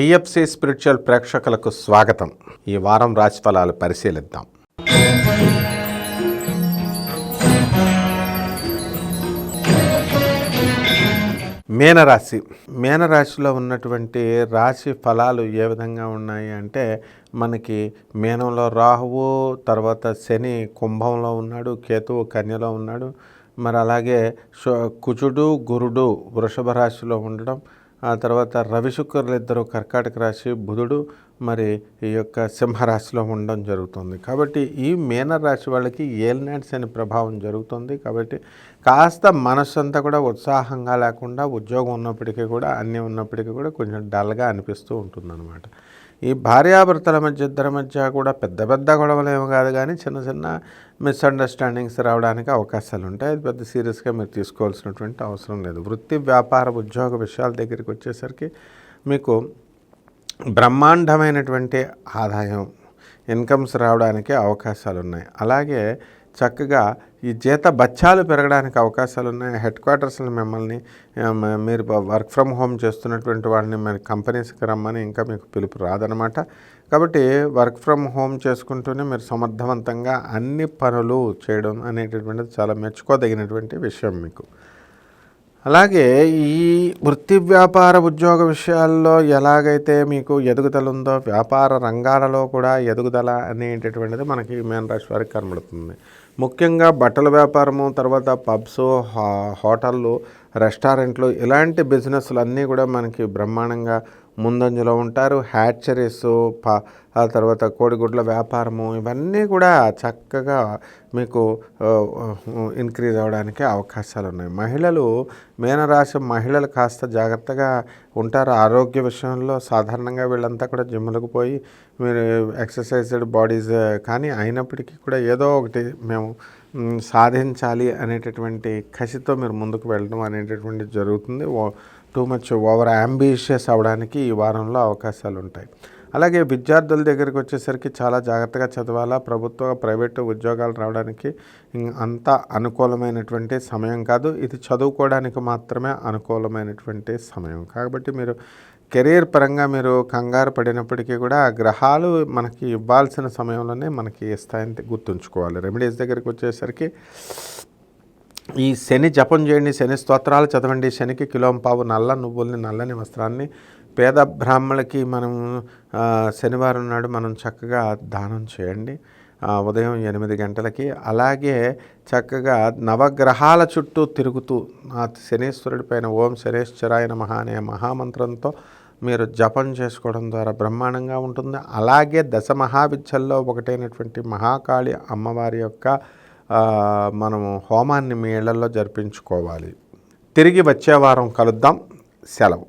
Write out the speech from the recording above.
TFC spiritual ప్రేక్షకులకు స్వాగతం. ఈ వారం రాశిఫలాలు పరిశీలిద్దాం. మేనరాశి. మేనరాశిలో ఉన్నటువంటి రాశి ఫలాలు ఏ విధంగా ఉన్నాయి అంటే మనకి మేనంలో రాహువు తర్వాత శని కుంభంలో ఉన్నాడు కేతువు కన్యలో ఉన్నాడు. మరి అలాగే కుచుడు కుజుడు గురుడు వృషభ రాశిలో ఉండడం ఆ తర్వాత రవి శుక్రులు ఇద్దరు కర్కాటక రాశి బుధుడు మరి ఈ యొక్క సింహరాశిలో ఉండడం జరుగుతుంది. కాబట్టి ఈ మీన రాశి వాళ్ళకి ఏల్నాట్స్ అనే ప్రభావం జరుగుతుంది. కాబట్టి కాస్త మనస్సు అంతా కూడా ఉత్సాహంగా లేకుండా ఉద్యోగం ఉన్నప్పటికీ కూడా అన్నీ ఉన్నప్పటికీ కూడా కొంచెం డల్గా అనిపిస్తూ ఉంటుందన్నమాట. ఈ భార్యాభర్తల మధ్య ఇద్దరి మధ్య కూడా పెద్ద పెద్ద గొడవలు ఏమి కాదు కానీ చిన్న చిన్న మిస్అండర్స్టాండింగ్స్ రావడానికి అవకాశాలు ఉంటాయి. అది పెద్ద సీరియస్గా మీరు తీసుకోవాల్సినటువంటి అవసరం లేదు. వృత్తి వ్యాపార ఉద్యోగ విషయాల దగ్గరికి వచ్చేసరికి మీకు బ్రహ్మాండమైనటువంటి ఆదాయం ఇన్కమ్స్ రావడానికి అవకాశాలు ఉన్నాయి అలాగే చక్కగా ఈ జీత బత్యాలు పెరగడానికి అవకాశాలు ఉన్నాయి హెడ్ క్వార్టర్స్ని మిమ్మల్ని మీరు వర్క్ ఫ్రమ్ హోమ్ చేస్తున్నటువంటి వాడిని మరి కంపెనీస్కి రమ్మని ఇంకా మీకు పిలుపు రాదనమాట. కాబట్టి వర్క్ ఫ్రమ్ హోమ్ చేసుకుంటూనే మీరు సమర్థవంతంగా అన్ని పనులు చేయడం అనేటటువంటిది చాలా మెచ్చుకోదగినటువంటి విషయం మీకు. అలాగే ఈ వృత్తి వ్యాపార ఉద్యోగ విషయాల్లో ఎలాగైతే మీకు ఎదుగుదల ఉందో వ్యాపార రంగాలలో కూడా ఎదుగుదల అనేటటువంటిది మనకి మేన రాశి వారికి కనబడుతుంది. ముఖ్యంగా బట్టల వ్యాపారము తర్వాత పబ్స్ హోటళ్ళు రెస్టారెంట్లు ఇలాంటి బిజినెస్లు అన్నీ కూడా మనకి బ్రహ్మాండంగా ముందంజలో ఉంటారు. హ్యాచరీస్ ప ఆ తర్వాత కోడిగుడ్ల వ్యాపారము ఇవన్నీ కూడా చక్కగా మీకు ఇంక్రీజ్ అవ్వడానికి అవకాశాలు ఉన్నాయి మహిళలు మీనరాశి మహిళలు కాస్త జాగ్రత్తగా ఉంటారు. ఆరోగ్య విషయంలో సాధారణంగా వీళ్ళంతా కూడా జిమ్లకు పోయి మీరు ఎక్సర్సైజ్డ్ బాడీస్ కానీ అయినప్పటికీ కూడా ఏదో ఒకటి మేము సాధించాలి అనేటటువంటి కసితో మీరు ముందుకు వెళ్ళడం అనేటటువంటిది జరుగుతుంది. టూ మచ్ ఓవర్ అంబిషియస్ అవడానికి ఈ వారంలో అవకాశాలు ఉంటాయి. అలాగే విద్యార్థుల దగ్గరికి వచ్చేసరికి చాలా జాగ్రత్తగా చదవాలా ప్రభుత్వ ప్రైవేటు ఉద్యోగాలు రావడానికి అంత అనుకూలమైనటువంటి సమయం కాదు. ఇది చదువుకోవడానికి మాత్రమే అనుకూలమైనటువంటి సమయం. కాబట్టి మీరు కెరీర్ పరంగా మీరు కంగారు పడినప్పటికీ కూడా ఆ గ్రహాలు మనకి ఇవ్వాల్సిన సమయంలోనే మనకి ఇస్తాయని గుర్తుంచుకోవాలి. రెమెడీస్ దగ్గరికి వచ్చేసరికి ఈ శని జపం చేయండి శని స్తోత్రాలు చదవండి శనికి కిలోం పావు నల్ల నువ్వుల్ని నల్లని వస్త్రాన్ని పేద బ్రాహ్మణులకి మనం శనివారం నాడు మనం చక్కగా దానం చేయండి. ఉదయం ఎనిమిది గంటలకి. అలాగే చక్కగా నవగ్రహాల చుట్టూ తిరుగుతూ ఆ శనీశ్వరుడి పైన ఓం శనేశ్వరాయ నమ అనే మహామంత్రంతో మీరు జపం చేసుకోవడం ద్వారా బ్రహ్మాండంగా ఉంటుంది. అలాగే దశ మహావిద్యల్లో ఒకటైనటువంటి మహాకాళి అమ్మవారి యొక్క మనము హోమాన్ని మీ ఇళ్ళలో జరిపించుకోవాలి. తిరిగి వచ్చే వారం కలుద్దాం. సెలవు.